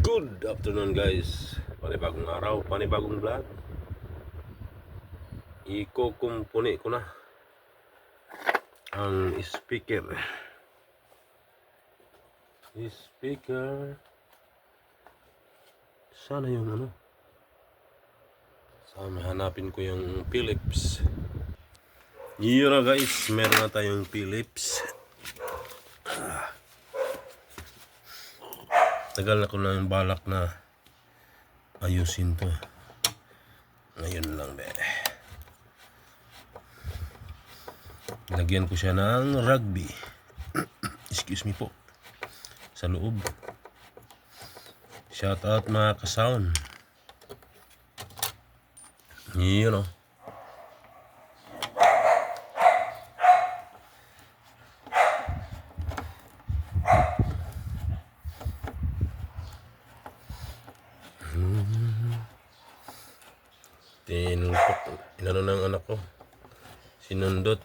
Good afternoon guys. Panibagong araw, panibagong vlog. Ikukumpuni ko na Ang speaker. Speaker. Sana yung ano? Sana hanapin ko yung Philips. Yun na guys, meron na tayong Philips Tagal na ko na yung balak na ayusin to. Ngayon lang be. Lagyan ko siya ng rugby. Excuse me po. Sa loob. Shout out mga kasound. Yun o. Tinulpok. Inano ng anak ko. Sinundot.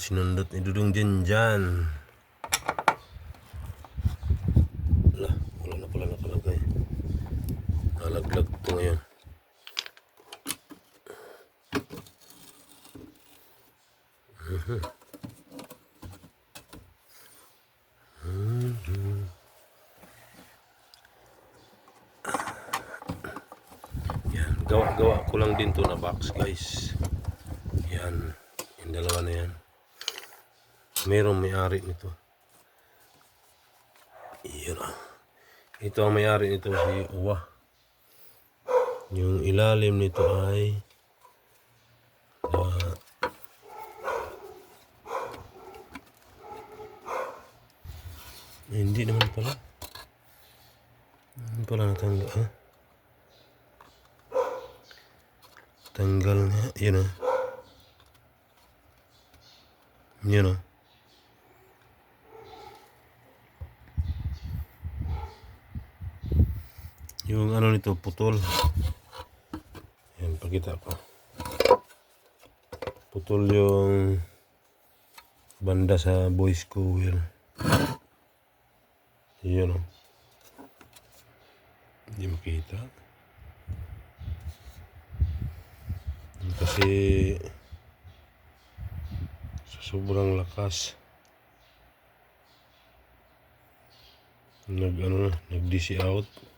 Sinundot, ni Dudong dyan dyan. Wala, wala na pala nakalagay. Nalaglag to ngayon. Yan, gawa-gawa ko lang din to na box guys. Yan, yung dalawa na yan. Merong may-ari nito. Yan ah. Ito ang may-ari nito si Uwa. Yung ilalim nito ay ah, hindi naman pala. Hindi pala natanggal. Ha? Tanggal nga. Yun o. Yun o. Yung ano nito, putol. Yan, pakita ko. Putol yung banda sa boys ko. Yun. O. Hindi makita. Kasi sa sobrang lakas nag ano na, nag DC out.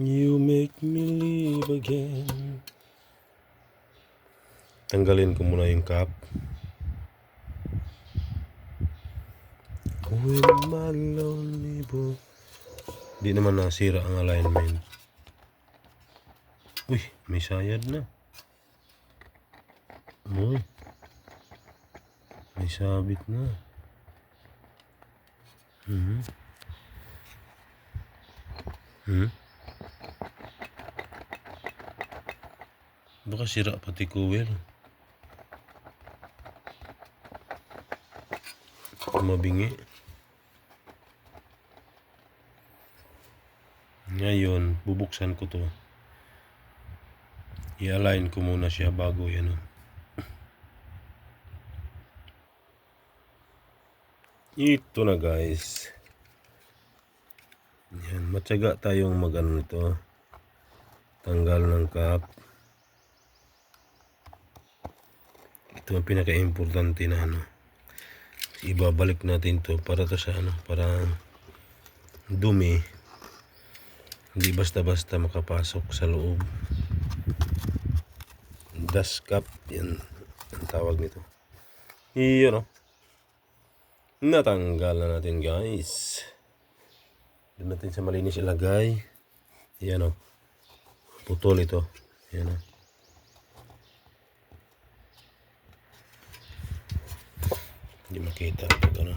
You make me live again. Tanggalin ko muna yung cap. With my lonely boy. Di naman nasira ang alignment. Uy, may sayad na. Uy. May sabit na. Hmm. Hmm? Baka sira pati kuwel. Mabingi. Ngayon, bubuksan ko to. I-align ko muna siya bago yan. oh. Ito na guys. Yan, matyaga tayong mag-ano nito. Tanggal ng cap. Ito ang pinaka-importante na ano. Ibabalik natin to para to sa ano, para dumi. Hindi basta-basta makapasok sa loob. Dust cap, yan ang tawag nito. Iyon o. Natanggal na natin guys. Doon natin sa malinis ilagay. Yan o. Putol ito. Yan o. Hindi makita pag ano.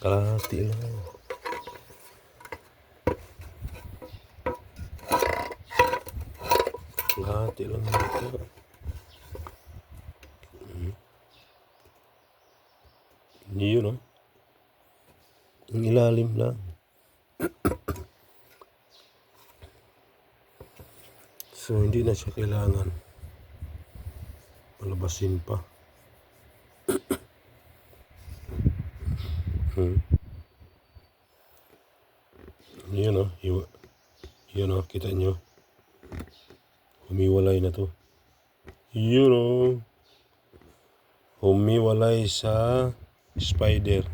Kalahati lang. Kalahati lang ito. Hmm. Yun, no? Ang ilalim lang. so, hindi na siya kailangan palabasin pa. hmm. Yun o. Iwa. Yun o. Kita nyo. Humiwalay na to. Yun o. Humiwalay sa spider.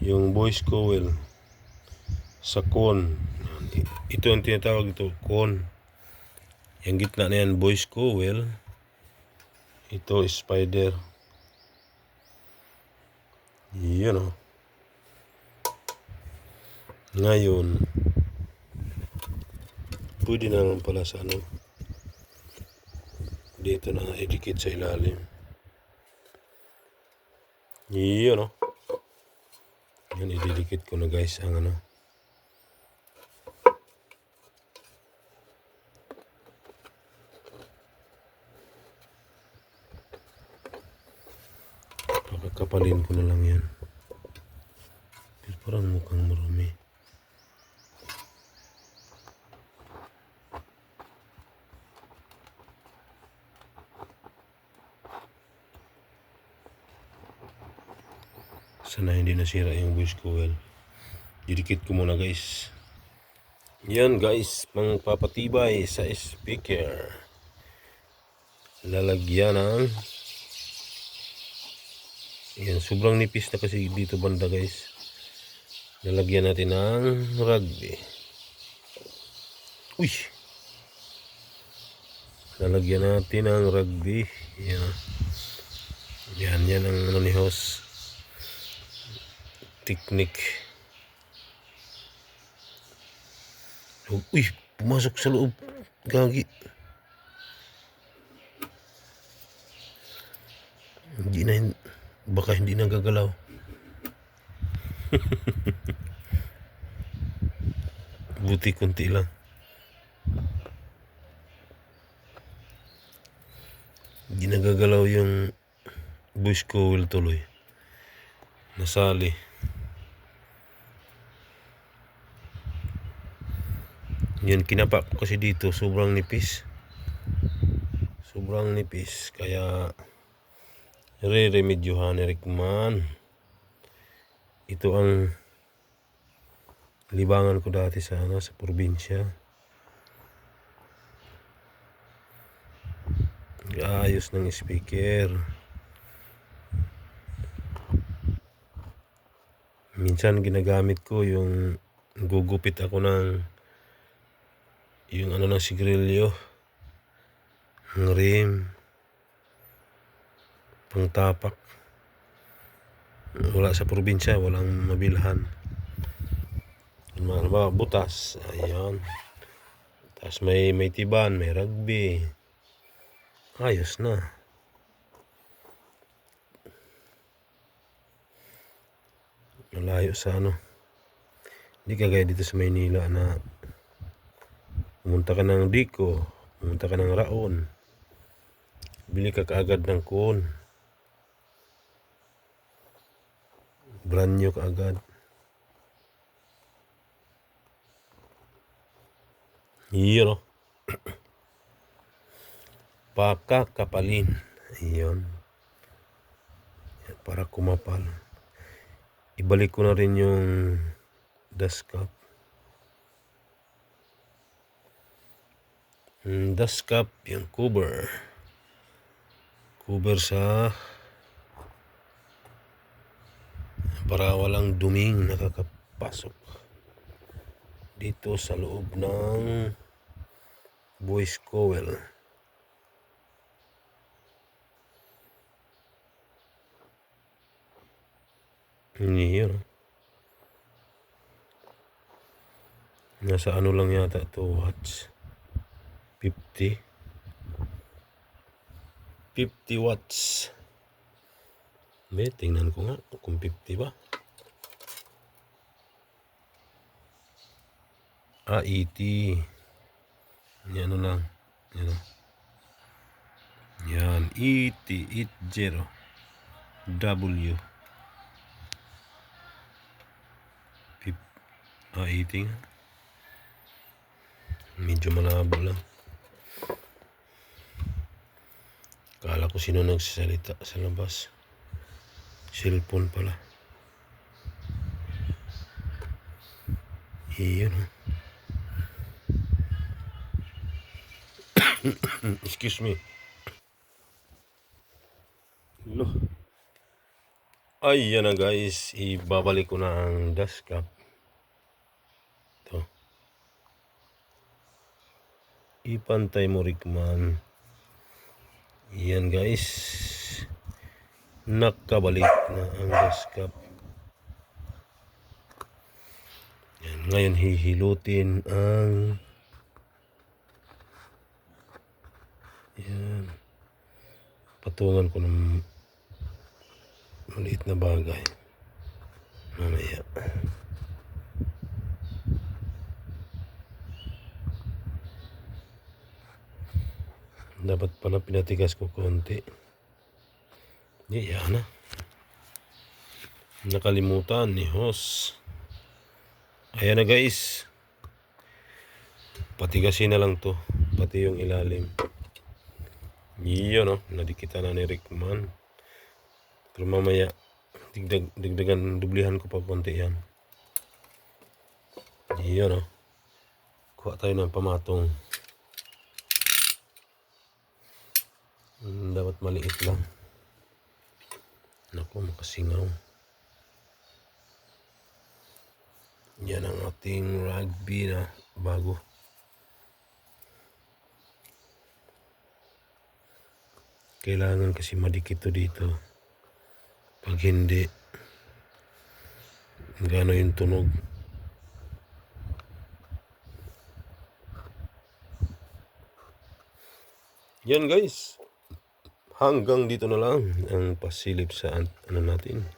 Yung boys coil. Sa cone. Ito ang tinatawag ito. Cone. Yung gitna na yan, boys coil. Ito, spider. Yun o. Ngayon, pwede na lang pala sa ano, dito na idikit sa ilalim. Yun o. Yan, ididikit ko na guys ang ano. Pakakapalin ko na lang yan. Pero parang mukhang marumi. Sana hindi nasira yung voice coil. Didikit ko muna guys. Yan guys, pangpapatibay sa speaker. Lalagyan ng yan, sobrang nipis na kasi dito banda guys. Lalagyan natin ng rugby. Uy! Lalagyan natin ng rugby. Yan. Yan, yan ang ano ni host technique. Uy, pumasok sa loob. Gagi. Hindi na, baka hindi na gagalaw. Buti kunti lang. Hindi na gagalaw yung bush coil tuloy. Nasali. Yan, kinapa ko kasi dito, sobrang nipis. Sobrang nipis, kaya re-remedyohan ni Rickman. Ito ang libangan ko dati sa, ano, sa probinsya. Ayos ng speaker. Minsan ginagamit ko yung gugupit ako ng yung ano ng sigarilyo. Ng rim. Pang tapak. Wala sa probinsya walang mabilhan. Mga butas. Ayan tapos may may tiban may rugby. Ayos na. Malayo sa ano. Hindi kagaya dito sa Maynila na Pumunta ka ng Dico, pumunta ka ng Raon. Bili ka kaagad ng kuon. Brand new kaagad. Yun o. Pakakapalin. Yan, para kumapal. Ibalik ko na rin yung dust cap. Dust cap, yung cover. Cover sa para walang duming nakakapasok dito sa loob ng voice coil. Yun. Nasa ano lang yata to watts. 50 50 watts. May tingnan ko nga kung 50 ba. Ah 80 yan ano lang. Yan o. yan 80 80 W. Ah, 80 nga. Medyo malabo lang. Kala ko sino nagsasalita sa labas. Cellphone pala. Iyon ha. Excuse me. Lo. Ay, yan na guys. Ibabalik ko na ang dust cap. Ito. Ipantay mo Rickman. Yan guys. Nakabalik na ang dust cap. Yan. Ngayon hihilutin ang yan. Patungan ko ng maliit na bagay. Mamaya. Dapat pala pinatigas ko konti. Di, yan na. Nakalimutan ni Hos. Ayan na guys. Patigasin na lang to. Pati yung ilalim. Yun no. Nadikita na ni Rickman. Pero mamaya, digdag, digdagan, dublihan ko pa konti yan. Yun no. Kuha tayo ng pamatong. Hmm, dapat maliit lang. Naku, makasingaw. Yan ang ating rugby na bago. Kailangan kasi madikit to dito. Pag hindi, gano yung tunog. Yan guys. Hanggang dito na lang ang pasilip sa an- ano natin.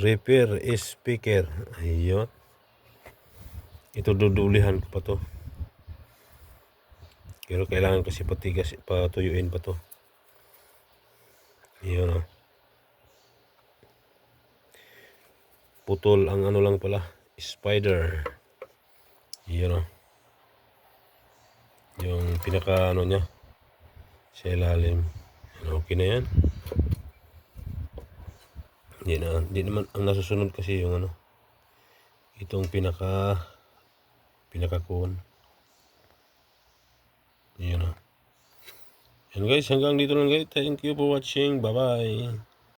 Repair speaker. Ayun. Ito dudulihan ko pa to. Pero kailangan kasi patigas, patuyuin pa to. Yun oh. Putol ang ano lang pala. Spider. Yun oh. Yung pinaka ano niya. Sa ilalim. Yan, okay na yan. Hindi na, hindi naman, ang nasusunod kasi yung ano. Itong pinaka, pinaka cone. Yun na. Yan guys, hanggang dito lang guys. Thank you for watching. Bye-bye.